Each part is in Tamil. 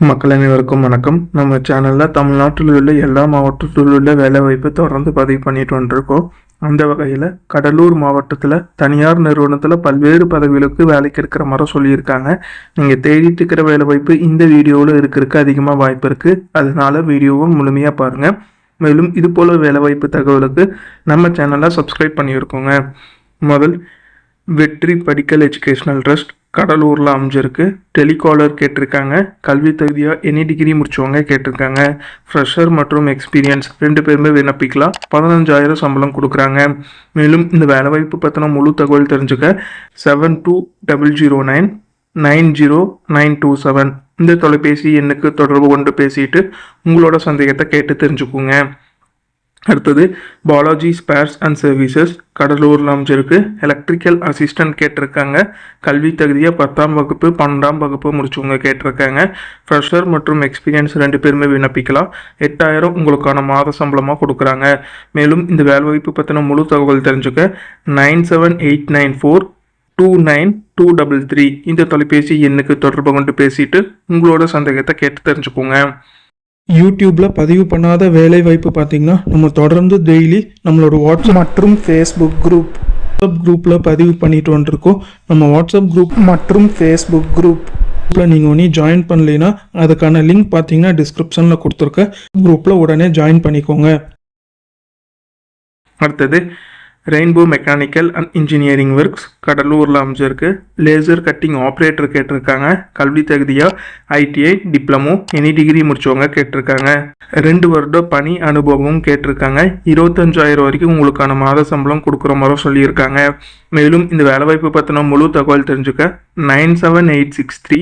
மக்கள் அனைவருக்கும் வணக்கம். நம்ம சேனலில் தமிழ்நாட்டில் உள்ள எல்லா மாவட்டத்தில் உள்ள வேலைவாய்ப்பு தொடர்ந்து பதிவு பண்ணிட்டு வந்திருக்கோம். அந்த வகையில் கடலூர் மாவட்டத்தில் தனியார் நிறுவனத்தில் பல்வேறு பதவிகளுக்கு வேலைக்கு இருக்கிற மாதிரி சொல்லியிருக்காங்க. நீங்கள் தேடிட்டு இருக்கிற வேலைவாய்ப்பு இந்த வீடியோவில் இருக்கிறதுக்கு அதிகமாக வாய்ப்பு இருக்குது அதனால வீடியோவை முழுமையாக பாருங்கள் மேலும் இது போல் வேலைவாய்ப்பு தகவலுக்கு நம்ம சேனலை சப்ஸ்கிரைப் பண்ணியிருக்கோங்க. முதல் வெற்றி படிக்கல் எஜுகேஷனல் ட்ரஸ்ட் கடலூரில் அமைஞ்சிருக்கு. டெலிகாலர் கேட்டிருக்காங்க. கல்வி தகுதியாக எனி டிகிரி முடிச்சவங்க கேட்டிருக்காங்க. ஃப்ரெஷர் மற்றும் எக்ஸ்பீரியன்ஸ் ரெண்டு பேருமே விண்ணப்பிக்கலாம். பதினஞ்சாயிரம் சம்பளம் கொடுக்குறாங்க. மேலும் இந்த வேலைவாய்ப்பு பற்றின முழு தகவல் தெரிஞ்சுக்க seven two double zero nine nine zero nine two seven இந்த தொலைபேசி எண்ணுக்கு தொடர்பு கொண்டு பேசிட்டு உங்களோட சந்தேகத்தை கேட்டு தெரிஞ்சுக்குங்க. அடுத்தது பாலாஜி ஸ்பேர்ஸ் அண்ட் சர்வீசஸ் கடலூரில் அமைஞ்சிருக்கு. எலக்ட்ரிக்கல் அசிஸ்டன்ட் கேட்டிருக்காங்க. கல்வி தகுதியாக பத்தாம் வகுப்பு பன்னெண்டாம் வகுப்பு முடிச்சவங்க கேட்டிருக்காங்க. ஃப்ரெஷர் மற்றும் எக்ஸ்பீரியன்ஸ் ரெண்டு பேருமே விண்ணப்பிக்கலாம். எட்டாயிரம் உங்களுக்கான மாத சம்பளமாக கொடுக்குறாங்க. மேலும் இந்த வேலைவாய்ப்பு பற்றின முழு தகவல் தெரிஞ்சுக்க nine seven eight nine four two nine two double three இந்த தொலைபேசி எண்ணுக்கு தொடர்பு கொண்டு பேசிட்டு உங்களோட சந்தேகத்தை கேட்டு தெரிஞ்சுக்கோங்க. யூடியூப்பில் பதிவு பண்ணாத வேலை வாய்ப்பு பார்த்தீங்கன்னா நம்ம தொடர்ந்து டெய்லி நம்மளோட வாட்ஸ்அப் மற்றும் ஃபேஸ்புக் குரூப் வாட்ஸ்அப் குரூப்பில் பதிவு பண்ணிட்டு வந்துருக்கோம். நம்ம வாட்ஸ்அப் குரூப் மற்றும் ஃபேஸ்புக் குரூப் குரூப்பில் நீங்கள் ஒன்றும் ஜாயின் பண்ணலைன்னா அதுக்கான லிங்க் பார்த்தீங்கன்னா டிஸ்கிரிப்ஷனில் கொடுத்துருக்க குரூப்பில் உடனே ஜாயின் பண்ணிக்கோங்க. அடுத்தது rainbow mechanical and engineering works கடலூரில் அமைஞ்சிருக்கு. லேசர் கட்டிங் ஆப்ரேட்டர் கேட்டிருக்காங்க. கல்வி தகுதியாக ஐடிஐ டிப்ளமோ எனி டிகிரி முடித்தவங்க கேட்டிருக்காங்க. ரெண்டு வருடம் பணி அனுபவமும் கேட்டிருக்காங்க. இருபத்தஞ்சாயிரம் வரைக்கும் உங்களுக்கான மாத சம்பளம் கொடுக்குற மாதிரி சொல்லியிருக்காங்க. மேலும் இந்த வேலைவாய்ப்பு பற்றின முழு தகவல் தெரிஞ்சுக்க nine seven eight six three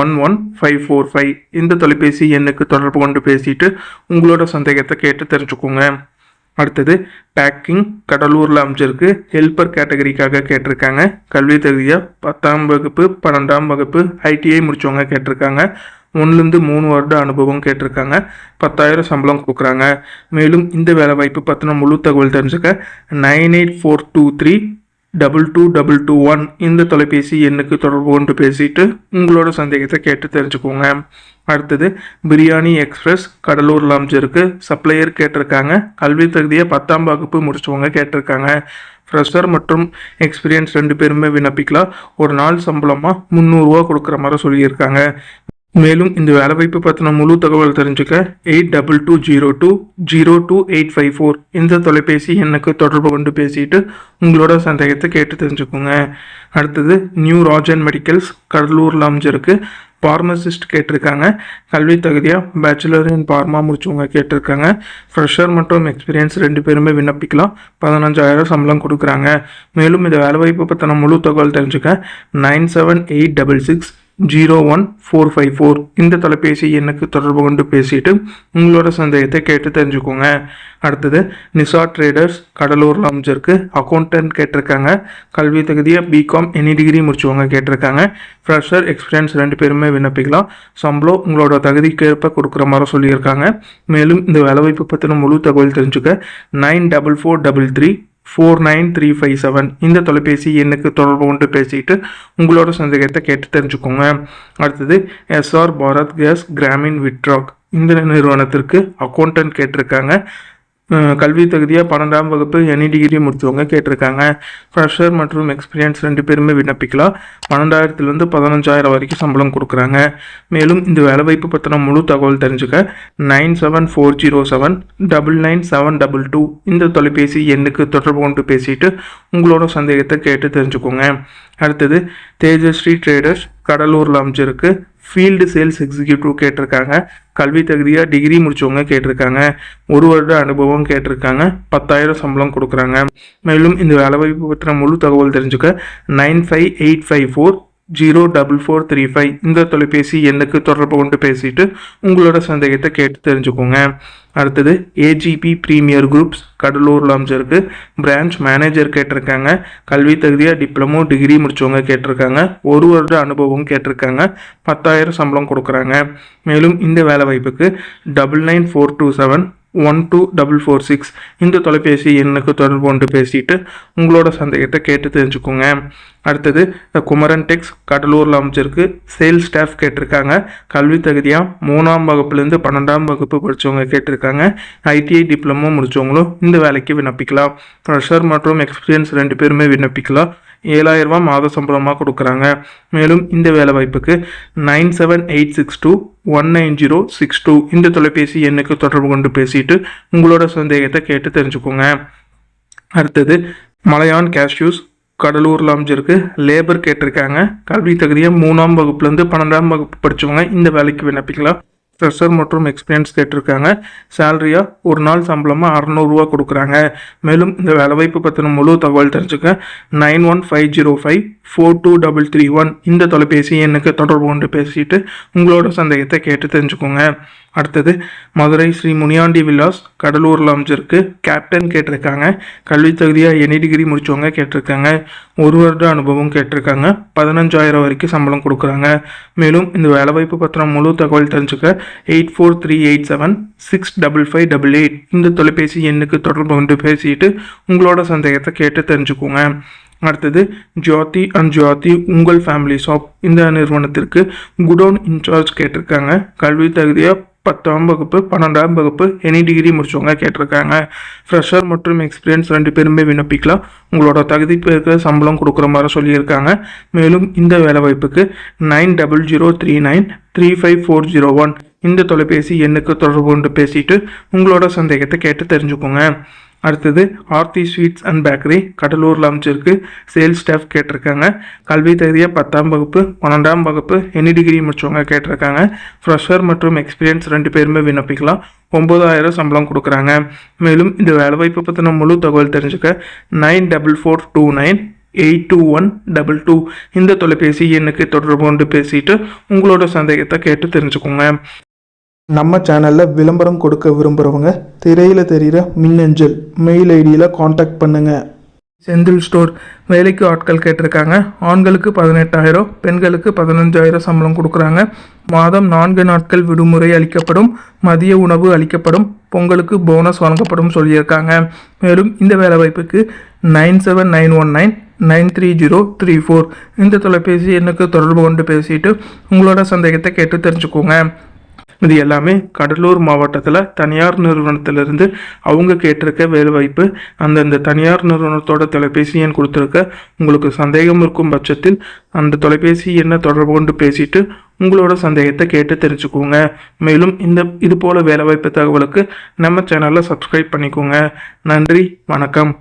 one one five four five இந்த தொலைபேசி எண்ணுக்கு தொடர்பு கொண்டு பேசிட்டு உங்களோட சந்தேகத்தை கேட்டு தெரிஞ்சுக்கோங்க. அடுத்தது பேக்கிங் கடலூரில் அமைச்சிருக்கு ஹெல்ப்பர் கேட்டகரிக்காக கேட்டிருக்காங்க. கல்வி தகுதியாக பத்தாம் வகுப்பு பன்னெண்டாம் வகுப்பு ஐடிஐ முடித்தவங்க கேட்டிருக்காங்க. ஒன்றுலேருந்து மூணு வருட அனுபவம் கேட்டிருக்காங்க. பத்தாயிரம் சம்பளம் கொடுக்குறாங்க. மேலும் இந்த வேலை வாய்ப்பு பற்றின முழு தகவல் தெரிஞ்சுக்க nine eight four two three double two double two one இந்த தொலைபேசி எண்ணுக்கு தொடர்பு கொண்டு பேசிட்டு உங்களோட சந்தேகத்தை கேட்டு தெரிஞ்சுக்கோங்க. அடுத்தது பிரியாணி எக்ஸ்பிரஸ் கடலூரில் அமைச்சிருக்கு சப்ளையர் கேட்டிருக்காங்க. கல்வி தகுதியை பத்தாம் வகுப்பு முடிச்சவங்க கேட்டிருக்காங்க. ஃப்ரெஷர் மற்றும் எக்ஸ்பீரியன்ஸ் ரெண்டு பேருமே விண்ணப்பிக்கலாம். ஒரு நாள் சம்பளமாக முந்நூறுரூவா கொடுக்குற மாதிரி சொல்லியிருக்காங்க. மேலும் இந்த வேலைவாய்ப்பு பற்றின முழு தகவல் தெரிஞ்சுக்க eight double two zero two zero two eight five four இந்த தொலைபேசி எனக்கு தொடர்பு கொண்டு பேசிட்டு உங்களோட சந்தேகத்தை கேட்டு தெரிஞ்சுக்கோங்க. அடுத்தது நியூ ராஜன் மெடிக்கல்ஸ் கடலூரில் அமைஞ்சிருக்கு ஃபார்மசிஸ்ட் கேட்டிருக்காங்க. கல்வி தகுதியாக பேச்சுலர் இன் பார்மா முடிச்சவங்க கேட்டிருக்காங்க. ஃப்ரெஷர் மற்றும் எக்ஸ்பீரியன்ஸ் ரெண்டு பேருமே விண்ணப்பிக்கலாம். பதினஞ்சாயிரம் சம்பளம் கொடுக்குறாங்க. மேலும் இந்த வேலைவாய்ப்பு பற்றின முழு தகவல் தெரிஞ்சுக்க nine seven eight double six zero one four five four. இந்த தொலைபேசி எண்ணுக்கு தொடர்பு கொண்டு பேசிட்டு உங்களோட சந்தேகத்தை கேட்டு தெரிஞ்சுக்கோங்க. அடுத்தது நிசா ட்ரேடர்ஸ் கடலூரில் அமைஞ்சிருக்கு. அக்கௌண்டன்ட் கேட்டிருக்காங்க. கல்வி தகுதியாக பிகாம் எனி டிகிரி முடிச்சவங்க கேட்டிருக்காங்க. ஃப்ரெஷர் எக்ஸ்பீரியன்ஸ் ரெண்டு பேருமே விண்ணப்பிக்கலாம். சம்பளம் உங்களோட தகுதிக்கேற்ப கொடுக்குற மாதிரி சொல்லியிருக்காங்க. மேலும் இந்த வேலைவாய்ப்பு பற்றின முழு தகவல் தெரிஞ்சுக்க nine double four double three four nine three five seven இந்த தொலைபேசி எண்ணுக்கு தொடர்பு கொண்டு பேசிட்டு உங்களோட சந்தேகத்தை கேட்டு தெரிஞ்சுக்கோங்க. அடுத்தது S R Bharat gas Gramin விட்ராக் இந்த நிறுவனத்திற்கு அக்கௌண்டன்ட் கேட்டிருக்காங்க. கல்வி தகுதியாக பன்னெண்டாம் வகுப்பு எனி டிகிரி முடிச்சவங்க கேட்டிருக்காங்க. ஃப்ரெஷர் மற்றும் எக்ஸ்பீரியன்ஸ் ரெண்டு பேருமே விண்ணப்பிக்கலாம். பன்னெண்டாயிரத்துலேருந்து பதினஞ்சாயிரம் வரைக்கும் சம்பளம் கொடுக்குறாங்க. மேலும் இந்த வேலைவாய்ப்பு பற்றின முழு தகவல் தெரிஞ்சுக்க nine seven four zero seven double nine seven double two இந்த தொலைபேசி எண்ணுக்கு தொடர்பு கொண்டு பேசிட்டு உங்களோட சந்தேகத்தை கேட்டு தெரிஞ்சுக்கோங்க. அடுத்தது தேஜஸ்ரீ ட்ரேடர்ஸ் கடலூரில் அமைச்சிருக்கு ஃபீல்டு சேல்ஸ் எக்ஸிக்யூட்டிவ் கேட்டிருக்காங்க. கல்வி தகுதியாக டிகிரி முடிச்சவங்க கேட்டிருக்காங்க. ஒரு வருட அனுபவம் கேட்டிருக்காங்க. பத்தாயிரம் சம்பளம் கொடுக்குறாங்க. மேலும் இந்த வேலைவாய்ப்பு பற்றின முழு தகவல் தெரிஞ்சுக்க nine five eight five four zero double four three five இந்த தொலைபேசி எண்ணுக்கு தொடர்பு கொண்டு பேசிட்டு உங்களோட சந்தேகத்தை கேட்டு தெரிஞ்சுக்கோங்க. அடுத்தது ஏஜிபி ப்ரீமியர் குரூப்ஸ் கடலூரில் அமைச்சிருக்கு பிரான்ச் மேனேஜர் கேட்டிருக்காங்க. கல்வி தகுதியாக டிப்ளமோ டிகிரி முடித்தவங்க கேட்டிருக்காங்க. ஒரு வருட அனுபவம் கேட்டிருக்காங்க. பத்தாயிரம் சம்பளம் கொடுக்குறாங்க. மேலும் இந்த வேலை வாய்ப்புக்கு double nine four two seven one two double four six இந்த தொலைபேசி எண்ணுக்கு தொடர்பு கொண்டு பேசிட்டு உங்களோட சந்தேகத்தை கேட்டு தெரிஞ்சுக்கோங்க. அடுத்தது குமரன் டெக்ஸ் கடலூரில் அமைச்சிருக்கு சேல்ஸ் ஸ்டாஃப் கேட்டிருக்காங்க. கல்வி தகுதியாக மூணாம் வகுப்புலேருந்து பன்னெண்டாம் வகுப்பு படித்தவங்க கேட்டிருக்காங்க. ஐடிஐ டிப்ளமோ முடித்தவங்களும் இந்த வேலைக்கு விண்ணப்பிக்கலாம். ஃப்ரெஷர் மற்றும் எக்ஸ்பீரியன்ஸ் ரெண்டு பேருமே விண்ணப்பிக்கலாம். ஏழாயிரம் ரூபாய் மாத சம்பளமாக கொடுக்குறாங்க. மேலும் இந்த வேலை வாய்ப்புக்கு nine seven eight six two one nine zero six two இந்த தொலைபேசி எண்ணுக்கு தொடர்பு கொண்டு பேசிட்டு உங்களோட சந்தேகத்தை கேட்டு தெரிஞ்சுக்கோங்க. அடுத்தது மலையான் கேஷ்யூஸ் கடலூரில் அமைஞ்சிருக்கு லேபர் கேட்டிருக்காங்க. கல்வி தகுதியை மூணாம் வகுப்புலேருந்து பன்னெண்டாம் வகுப்பு படித்தவங்க இந்த வேலைக்கு விண்ணப்பிக்கலாம். ஃப்ரெஷர் மற்றும் எக்ஸ்பீரியன்ஸ் கேட்டிருக்காங்க. சேலரியாக ஒரு நாள் சம்பளமாக அறநூறுவா கொடுக்குறாங்க. மேலும் இந்த வேலைவாய்ப்பு பற்றின முழு தகவல் தெரிஞ்சுக்க nine one five zero five four two double three one இந்த தொலைபேசி எண்ணுக்கு தொடர்பு கொண்டு பேசிட்டு உங்களோட சந்தேகத்தை கேட்டு தெரிஞ்சுக்கோங்க. அடுத்தது மதுரை ஸ்ரீ முனியாண்டி விலாஸ் கடலூரில் அமைஞ்சிருக்கு கேப்டன் கேட்டிருக்காங்க. கல்வி தகுதியாக எனி டிகிரி முடித்தவங்க கேட்டிருக்காங்க. ஒரு வருட அனுபவம் கேட்டிருக்காங்க. பதினஞ்சாயிரம் வரைக்கும் சம்பளம் கொடுக்குறாங்க. மேலும் இந்த வேலைவாய்ப்பு பத்திரம் முழு தகவல் தெரிஞ்சுக்க eight four three eight seven six double five double eight இந்த தொலைபேசி எண்ணுக்கு தொடர்பு கொண்டு பேசிட்டு உங்களோட சந்தேகத்தை கேட்டு தெரிஞ்சுக்கோங்க. அடுத்தது ஜோதி அண்ட் ஜோதி உங்கள் ஃபேமிலி ஷாப் இந்த நிறுவனத்திற்கு குடோன் இன்சார்ஜ் கேட்டிருக்காங்க. கல்வி தகுதியாக பத்தாம் வகுப்பு பன்னெண்டாம் வகுப்பு எனி டிகிரி முடிச்சவங்க கேட்டிருக்காங்க. ஃப்ரெஷர் மற்றும் எக்ஸ்பீரியன்ஸ் ரெண்டு பேருமே விண்ணப்பிக்கலாம். உங்களோட தகுதி பேருக்கு சம்பளம் கொடுக்குற மாதிரி சொல்லியிருக்காங்க. மேலும் இந்த வேலை வாய்ப்புக்கு nine double zero three nine three five four zero one இந்த தொலைபேசி எண்ணுக்கு தொடர்பு கொண்டு பேசிட்டு உங்களோட சந்தேகத்தை கேட்டு தெரிஞ்சுக்கோங்க. அடுத்தது ஆர்த்தி ஸ்வீட்ஸ் அண்ட் பேக்கரி கடலூரில் அமைச்சிருக்கு. சேல்ஸ் ஸ்டாஃப் கேட்டிருக்காங்க. கல்வி தகுதியாக பத்தாம் வகுப்பு பன்னெண்டாம் வகுப்பு எனி டிகிரி முடிச்சவங்க கேட்டிருக்காங்க. ஃப்ரெஷர் மற்றும் எக்ஸ்பீரியன்ஸ் ரெண்டு பேருமே விண்ணப்பிக்கலாம். ஒம்பதாயிரம் சம்பளம் கொடுக்குறாங்க. மேலும் இந்த வேலைவாய்ப்பு பற்றின முழு தகவல் தெரிஞ்சுக்க nine double four two nine eight two one double two. இந்த தொலைபேசி எண்ணுக்கு தொடர்பு கொண்டு பேசிட்டு உங்களோட சந்தேகத்தை கேட்டு தெரிஞ்சுக்கோங்க. நம்ம சேனலில் விளம்பரம் கொடுக்க விரும்புகிறவங்க திரையில் தெரிகிற மின்னஞ்சல் மெயில் ஐடியில் காண்டாக்ட் பண்ணுங்கள் செந்தில் ஸ்டோர் வேலைக்கு ஆட்கள் கேட்டிருக்காங்க. ஆண்களுக்கு பதினெட்டாயிரம் பெண்களுக்கு பதினஞ்சாயிரம் சம்பளம் கொடுக்குறாங்க. மாதம் நான்கு நாட்கள் விடுமுறை அளிக்கப்படும் மதிய உணவு அளிக்கப்படும் பொங்கலுக்கு போனஸ் வழங்கப்படும் சொல்லியிருக்காங்க. மேலும் இந்த வேலைவாய்ப்புக்கு nine seven nine one nine nine three zero three four இந்த தொலைபேசி எண்ணுக்கு தொடர்பு கொண்டு பேசிட்டு உங்களோட சந்தேகத்தை கேட்டு தெரிஞ்சுக்கோங்க. இது எல்லாமே கடலூர் மாவட்டத்தில் தனியார் நிறுவனத்திலிருந்து அவங்க கேட்டிருக்க வேலைவாய்ப்பு. அந்தந்த தனியார் நிறுவனத்தோட தொலைபேசி எண் கொடுத்துருக்க உங்களுக்கு சந்தேகம் இருக்கும் பட்சத்தில் அந்த தொலைபேசி எண்ணை தொடர்பு கொண்டு பேசிட்டு உங்களோட சந்தேகத்தை கேட்டு தெரிஞ்சுக்கோங்க. மேலும் இந்த இது போல வேலைவாய்ப்பு தகவலுக்கு நம்ம சேனலை சப்ஸ்கிரைப் பண்ணிக்கோங்க. நன்றி வணக்கம்.